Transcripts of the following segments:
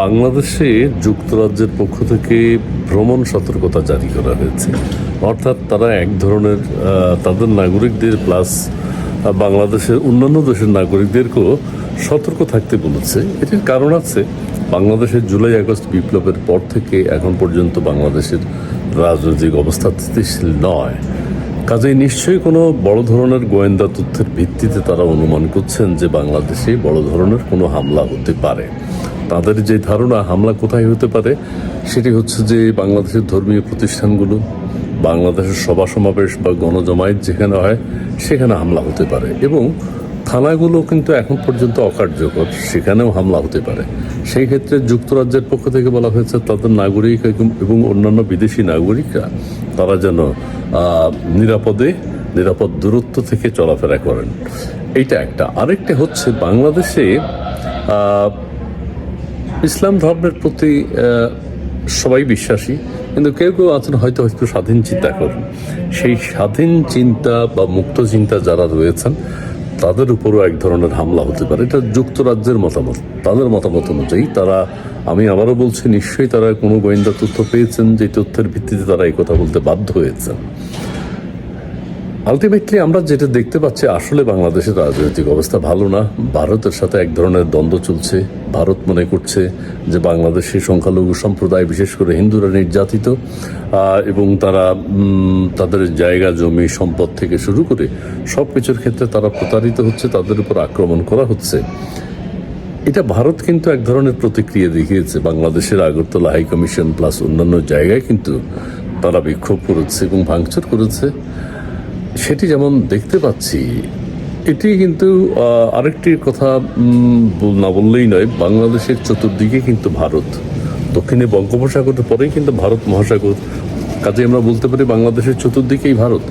বাংলাদেশে যুক্তরাজ্যের পক্ষ থেকে ভ্রমণ সতর্কতা জারি করা হয়েছে। অর্থাৎ তারা এক ধরনের তাদের নাগরিকদের প্লাস বাংলাদেশের অন্যান্য দেশের নাগরিকদেরকেও সতর্ক থাকতে বলেছে। এটির কারণ আছে বাংলাদেশের জুলাই আগস্ট বিপ্লবের পর থেকে এখন পর্যন্ত বাংলাদেশের রাজনৈতিক অবস্থা স্থিতিশীল নয়। কাজেই নিশ্চয়ই কোনো বড় ধরনের গোয়েন্দা তথ্যের ভিত্তিতে তারা অনুমান করছেন যে বাংলাদেশে বড় ধরনের কোনো হামলা হতে পারে। তাদের যে ধারণা হামলা কোথায় হতে পারে, সেটি হচ্ছে যে বাংলাদেশের ধর্মীয় প্রতিষ্ঠানগুলো, বাংলাদেশের সভা সমাবেশ বা গণজমায়েত যেখানে হয়, সেখানে হামলা হতে পারে। এবং থানাগুলো কিন্তু এখন পর্যন্ত অকার্যকর, সেখানেও হামলা হতে পারে। সেই ক্ষেত্রে যুক্তরাজ্যের পক্ষ থেকে বলা হয়েছে, তাদের নাগরিক এবং- অন্যান্য বিদেশি নাগরিকরা, তারা যেন নিরাপদে, নিরাপদ দূরত্ব থেকে চলাফেরা করেন। এইটা একটা। আরেকটা হচ্ছে বাংলাদেশে ইসলাম ধর্মের প্রতি সবাই বিশ্বাসী, কিন্তু কেউ কেউ আছেন হয়তো একটু স্বাধীন চিন্তা করেন। সেই স্বাধীন চিন্তা বা মুক্ত চিন্তা যারা রয়েছেন, তাদের উপরও এক ধরনের হামলা হতে পারে। এটা যুক্তরাজ্যের মতামত। তাদের মতামত অনুযায়ী তারা, আমি আবারও বলছি, নিশ্চয়ই তারা কোনো গোয়েন্দা তথ্য পেয়েছেন যে তথ্যের ভিত্তিতে তারা এই কথা বলতে বাধ্য হয়েছেন। আলটিমেটলি আমরা যেটা দেখতে পাচ্ছি, আসলে বাংলাদেশের রাজনৈতিক অবস্থা ভালো না। ভারতের সাথে এক ধরনের দ্বন্দ্ব চলছে। ভারত মনে করছে যে বাংলাদেশে সংখ্যালঘু সম্প্রদায়, বিশেষ করে হিন্দুরা নির্যাতিত এবং তারা তাদের জায়গা, জমি, সম্পদ থেকে শুরু করে সব কিছুর ক্ষেত্রে তারা প্রতারিত হচ্ছে, তাদের উপর আক্রমণ করা হচ্ছে। এটা ভারত কিন্তু এক ধরনের প্রতিক্রিয়া দেখিয়েছে। বাংলাদেশের আগরতলা হাই কমিশন প্লাস অন্যান্য জায়গায় কিন্তু তারা বিক্ষোভ করেছে এবং ভাঙচুর করেছে। সেটি যেমন দেখতে পাচ্ছি, এটি কিন্তু আরেকটি কথা না বললেই নয়, বাংলাদেশের চতুর্দিকে কিন্তু ভারত। দক্ষিণে বঙ্গোপসাগরের পরেই কিন্তু ভারত মহাসাগর। কাজে আমরা বলতে পারি বাংলাদেশের চতুর্দিকেই ভারত।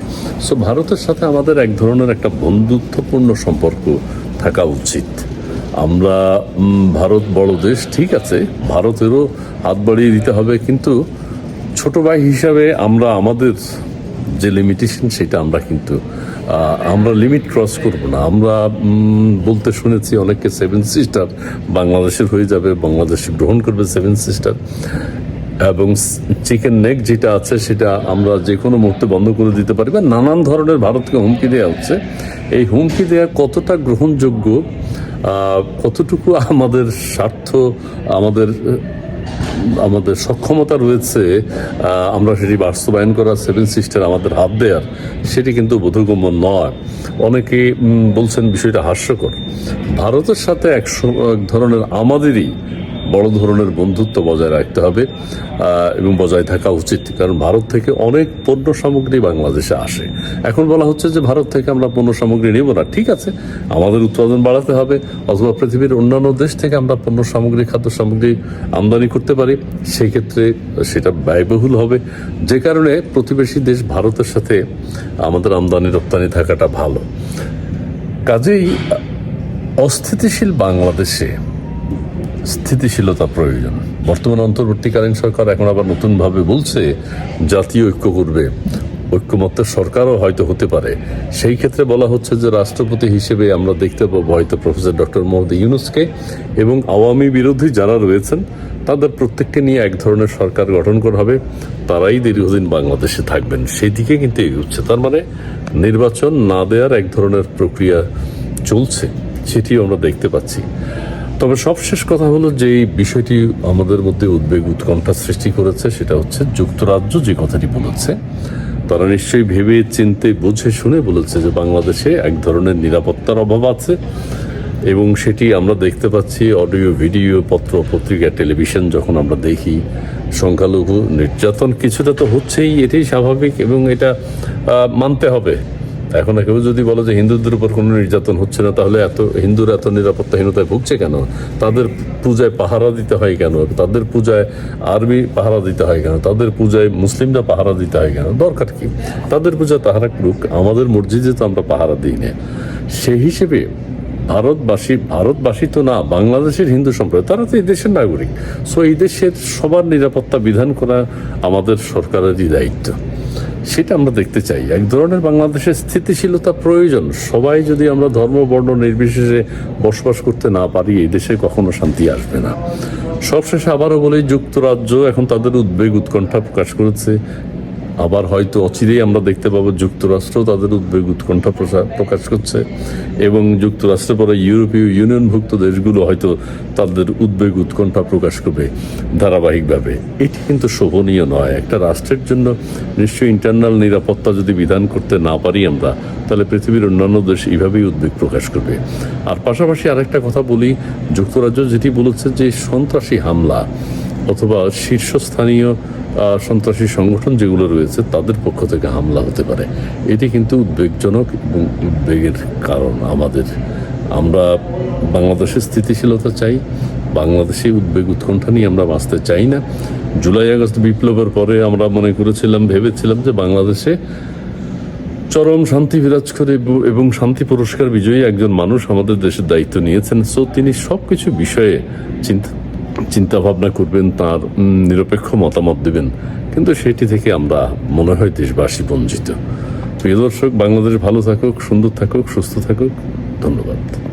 সো ভারতের সাথে আমাদের এক ধরনের একটা বন্ধুত্বপূর্ণ সম্পর্ক থাকা উচিত। আমরা ভারত বড় দেশ, ঠিক আছে, ভারতেরও হাত বাড়িয়ে দিতে হবে, কিন্তু ছোট ভাই হিসাবে আমরা আমাদের যে লিমিটেশন সেটা আমরা কিন্তু আমরা লিমিট ক্রস করব না। আমরা বলতে শুনেছি অনেককে সেভেন সিস্টার বাংলাদেশের হয়ে যাবে, বাংলাদেশ গ্রহণ করবে সেভেন সিস্টার এবং চিকেন নেক যেটা আছে সেটা আমরা যে কোনো মুহূর্তে বন্ধ করে দিতে পারি। বা নানান ধরনের ভারতকে হুমকি দেওয়া হচ্ছে। এই হুমকি দেওয়া কতটা গ্রহণযোগ্য কতটুকু আমাদের স্বার্থ, আমাদের আমাদের সক্ষমতা রয়েছে আমরা সেটি বাস্তবায়ন করার সেভেন সিস্টার আমাদের হাত দেওয়ার সেটি কিন্তু বোধগম্য নয়। অনেকে বলছেন বিষয়টা হাস্যকর। ভারতের সাথে এক ধরনের আমাদেরই বড় ধরনের বন্ধুত্ব বজায় রাখতে হবে এবং বজায় থাকা উচিত, কারণ ভারত থেকে অনেক পণ্য সামগ্রী বাংলাদেশে আসে। এখন বলা হচ্ছে যে ভারত থেকে আমরা পণ্য সামগ্রী নেব না, ঠিক আছে, আমাদের উৎপাদন বাড়াতে হবে, অথবা পৃথিবীর অন্যান্য দেশ থেকে আমরা পণ্য সামগ্রী, খাদ্য সামগ্রী আমদানি করতে পারি সেই ক্ষেত্রে সেটা ব্যয়বহুল হবে। যে কারণে প্রতিবেশী দেশ ভারতের সাথে আমাদের আমদানি, রপ্তানি থাকাটা ভালো। কাজেই, অস্থিতিশীল বাংলাদেশে স্থিতিশীলতা প্রয়োজন। বর্তমান অন্তর্বর্তীকালীন সরকার এখন আবার নতুনভাবে বলছে, জাতীয় ঐক্য করবে। ঐক্যমত্যের সরকারও হয়তো হতে পারে। সেই ক্ষেত্রে বলা হচ্ছে যে, রাষ্ট্রপতি হিসেবে আমরা দেখতে পাবো হয়তো প্রফেসর ডক্টর মোহাম্মদ ইউনুসকে এবং আওয়ামী বিরোধী যারা রয়েছেন, তাদের প্রত্যেককে নিয়ে এক ধরনের সরকার গঠন করা হবে। তারাই দীর্ঘদিন বাংলাদেশে থাকবেন। সেই দিকে কিন্তু এগোচ্ছে। তার মানে নির্বাচন না দেওয়ার এক ধরনের প্রক্রিয়া চলছে, সেটিও আমরা দেখতে পাচ্ছি। তবে সবশেষ কথা হলো যে এই বিষয়টি আমাদের মধ্যে উদ্বেগ, উৎকণ্ঠা সৃষ্টি করেছে, সেটা হচ্ছে যুক্তরাজ্য যে কথাটি বলেছে, তারা নিশ্চয়ই ভেবে চিনতে, বুঝে শুনে বলেছে যে বাংলাদেশে এক ধরনের নিরাপত্তার অভাব আছে এবং সেটি আমরা দেখতে পাচ্ছি অডিও, ভিডিও, পত্র, পত্রিকা, টেলিভিশন যখন আমরা দেখি, সংখ্যালঘু নির্যাতন কিছুটা তো হচ্ছেই, এটাই স্বাভাবিক এবং এটা মানতে হবে। এখন কেউ যদি বলে যে হিন্দুদের উপর কোনো নির্যাতন হচ্ছে না, তাহলে এত হিন্দুরা এত নিরাপত্তাহীনতায় ভুগছে কেন? তাদের পূজায় পাহারা দিতে হয় কেন? তাদের পূজায় আর্মি পাহারা দিতে হয় কেন? তাদের পূজায় মুসলিমরা পাহারা দিতে হয় কেন? দরকার কি? তাদের পূজা তাহারা করুক, আমাদের মসজিদে তো আমরা পাহারা দিই না। সেই হিসেবে ভারতবাসী ভারতবাসী তো না, বাংলাদেশের হিন্দু সম্প্রদায়, তারা তো এই দেশের নাগরিক। সো এই দেশের সবার নিরাপত্তা বিধান করা আমাদের সরকারেরই দায়িত্ব। সেটা আমরা দেখতে চাই। এক ধরনের বাংলাদেশের স্থিতিশীলতা প্রয়োজন। সবাই যদি আমরা ধর্ম, বর্ণ নির্বিশেষে বসবাস করতে না পারি, এই দেশে কখনো শান্তি আসবে না। সবশেষে আবারও বলি, যুক্তরাজ্য এখন তাদের উদ্বেগ, উৎকণ্ঠা প্রকাশ করেছে। আবার হয়তো অচিরেই আমরা দেখতে পাবো যুক্তরাষ্ট্র তাদের উদ্বেগ উৎকণ্ঠা প্রকাশ করছে এবং যুক্তরাষ্ট্রের পরে ইউরোপীয় ইউনিয়নভুক্ত দেশগুলো হয়তো তাদের উদ্বেগ উৎকণ্ঠা প্রকাশ করবে ধারাবাহিকভাবে। এটি কিন্তু শোভনীয় নয়। একটা রাষ্ট্রের জন্য নিশ্চয়ই ইন্টারনাল নিরাপত্তা যদি বিধান করতে না পারি আমরা, তাহলে পৃথিবীর অন্যান্য দেশ এইভাবেই উদ্বেগ প্রকাশ করবে। আর পাশাপাশি আরেকটা কথা বলি, যুক্তরাজ্য যেটি বলেছে যে সন্ত্রাসী হামলা অথবা শীর্ষস্থানীয় সন্ত্রাসী সংগঠন যেগুলো রয়েছে, তাদের পক্ষ থেকে হামলা হতে পারে। এটি কিন্তু উদ্বেগজনক এবং উদ্বেগের কারণ আমাদের। আমরা বাংলাদেশের স্থিতিশীলতা চাই, বাংলাদেশে উদ্বেগ উৎকণ্ঠা নিয়ে আমরা বাঁচতে চাই না। জুলাই আগস্ট বিপ্লবের পরে আমরা মনে করেছিলাম, ভেবেছিলাম যে বাংলাদেশে চরম শান্তি বিরাজ করে এবং শান্তি পুরস্কার বিজয়ী একজন মানুষ আমাদের দেশের দায়িত্ব নিয়েছেন। সো তিনি সবকিছু বিষয়ে চিন্তা চিন্তা ভাবনা করবেন, তার নিরপেক্ষ মতামত দেবেন। কিন্তু সেটি থেকে আমরা মনে হয় দেশবাসী বঞ্চিত। প্রিয় দর্শক, বাংলাদেশ ভালো থাকুক, সুন্দর থাকুক, সুস্থ থাকুক। ধন্যবাদ।